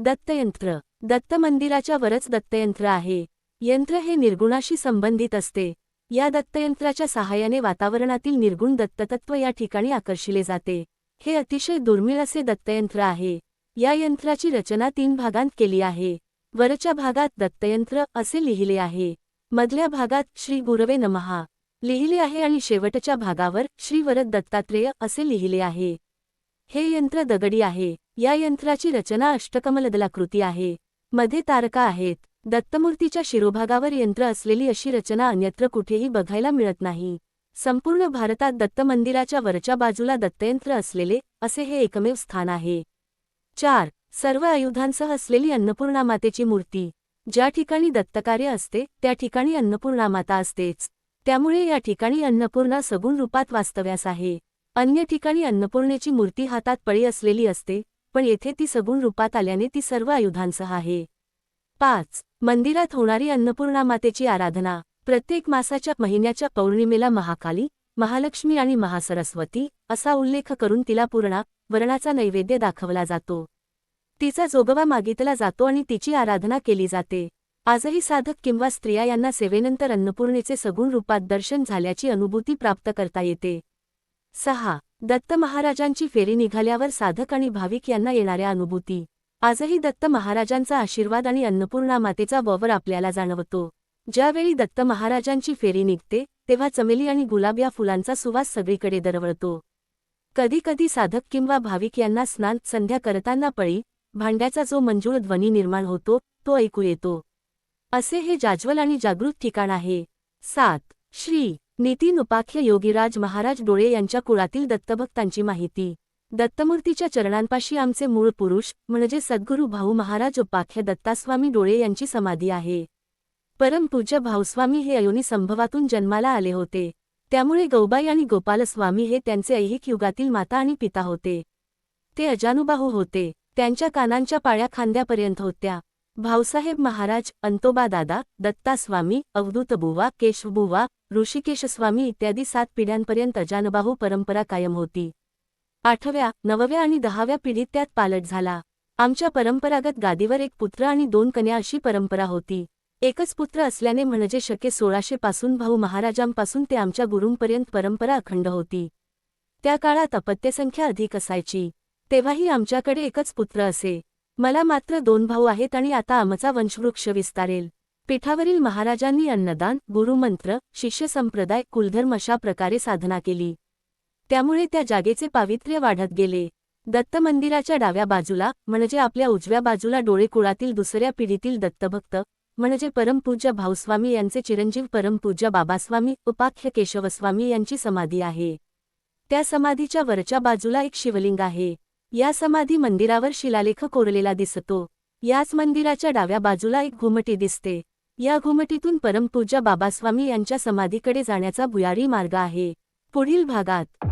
दत्तयंत्र. दत्त मंदिराच्या वरच दत्तयंत्र आहे. यंत्र हे निर्गुणाशी संबंधित असते. या दत्तयंत्राच्या सहाय्याने वातावरणातील निर्गुण दत्ततत्व या ठिकाणी आकर्षिले जाते. हे अतिशय दुर्मिळ असे दत्तयंत्र आहे. या यंत्राची रचना तीन भागांत केली आहे. वरच्या भागात दत्तयंत्र असे लिहिले आहे. मधल्या भागात श्री गुरवे नमहा लिहिले आहे आणि शेवटच्या भागावर श्री वरद दत्तात्रेय असे लिहिले आहे. हे यंत्र दगडी आहे. या यंत्राची रचना अष्टकमलदलाकृती आहे. मध्ये तारका आहेत. दत्तमूर्तीच्या शिरोभागावर यंत्र असलेली अशी रचना अन्यत्र कुठेही बघायला मिळत नाही. संपूर्ण भारतात दत्त मंदिराच्या वरच्या बाजूला दत्तयंत्र असलेले असे हे एकमेव स्थान आहे. चार. सर्व आयुधांसह असलेली अन्नपूर्णा मातेची मूर्ती. ज्या ठिकाणी दत्तकार्य असते त्या ठिकाणी अन्नपूर्णा माता असतेच. त्यामुळे या ठिकाणी अन्नपूर्णा सगुण रूपात वास्तव्यास आहे. अन्य ठिकाणी अन्नपूर्णेची मूर्ती हातात पळी असलेली असते पण येथे ती सगुण रूपात आल्याने ती सर्व आयुधांसह आहे. पाच. मंदिरात होणारी अन्नपूर्णा मातेची आराधना. प्रत्येक मासाच्या महिन्याच्या पौर्णिमेला महाकाली महालक्ष्मी आणि महासरस्वती असा उल्लेख करून तिला पूर्णा वर्णाचा नैवेद्य दाखवला जातो. तिचा जोगवा मागितला जातो आणि तिची आराधना केली जाते. आजही साधक किंवा स्त्रिया यांना सेवेनंतर अन्नपूर्णेचे सगुण रूपात दर्शन झाल्याची अनुभूती प्राप्त करता येते. सहा. दत्त महाराजांची फेरी निघाल्यावर साधक आणि भाविक यांना येणाऱ्या अनुभूती. आजही दत्त महाराजांचा आशीर्वाद आणि अन्नपूर्णा मातेचा ववर आपल्याला जाणवतो. ज्यावेळी दत्त महाराजांची फेरी निघते तेव्हा चमेली आणि गुलाब या फुलांचा सुवास सगळीकडे दरवळतो. कधीकधी साधक किंवा भाविक यांना स्नान संध्या करताना पळी भांड्याचा जो मंजूळ ध्वनी निर्माण होतो तो ऐकू येतो. असे हे जाज्वल आणि जागृत ठिकाण आहे. सात. श्री. नितीन उपाख्य योगीराज महाराज डोळे यांच्या कुळातील दत्तभक्तांची माहिती. दत्तमूर्तीच्या चरणांपाशी आमचे मूळ पुरुष म्हणजे सद्गुरू भाऊ महाराज उपाख्य दत्तास्वामी डोळे यांची समाधी आहे. परमपूज्य भाऊस्वामी हे अयोनी संभवातून जन्माला आले होते. त्यामुळे गौबाई आणि गोपालस्वामी हे त्यांचे ऐहिक युगातील माता आणि पिता होते. ते अजानुबाहू होते. त्यांच्या कानांच्या पाळ्या खांद्यापर्यंत होत्या. भाऊसाहेब महाराज अंतोबा दादा दत्तास्वामी अवधूतबुवा केशवबुवा ऋषिकेशस्वामी इत्यादी सात पिढ्यांपर्यंत जानबाहू परंपरा कायम होती. आठव्या नवव्या आणि दहाव्या पिढीत त्यात पालट झाला. आमच्या परंपरागत गादीवर एक पुत्र आणि दोन कन्या अशी परंपरा होती. एकच पुत्र असल्याने म्हणजे शके सोळाशे पासून भाऊ महाराजांपासून ते आमच्या गुरूंपर्यंत परंपरा अखंड होती. त्या काळात अपत्यसंख्या अधिक असायची. तेव्हाही आमच्याकडे एकच पुत्र असे. मला मात्र दोन भाऊ आहेत आणि आता आमचा वंशवृक्ष विस्तारेल. पीठावरील महाराजांनी अन्नदान गुरुमंत्र शिष्यसंप्रदाय कुलधर्म अशा प्रकारे साधना केली. त्यामुळे त्या जागेचे पावित्र्य वाढत गेले. दत्त मंदिराच्या डाव्या बाजूला म्हणजे आपल्या उजव्या बाजूला डोळेकुळातील दुसऱ्या पिढीतील दत्तभक्त म्हणजे परमपूज्य भाऊस्वामी यांचे चिरंजीव परमपूज्य बाबास्वामी उपाख्य केशवस्वामी यांची समाधी आहे. त्या समाधीच्या वरच्या बाजूला एक शिवलिंग आहे. या समाधी मंदिरावर शिलालेख कोरलेला दिसतो. याच मंदिराच्या डाव्या बाजूला एक घुमटी दिसते. या घुमटीतून परमपूज्य बाबास्वामी यांच्या समाधीकडे जाण्याचा भुयारी मार्ग आहे. पुढील भागात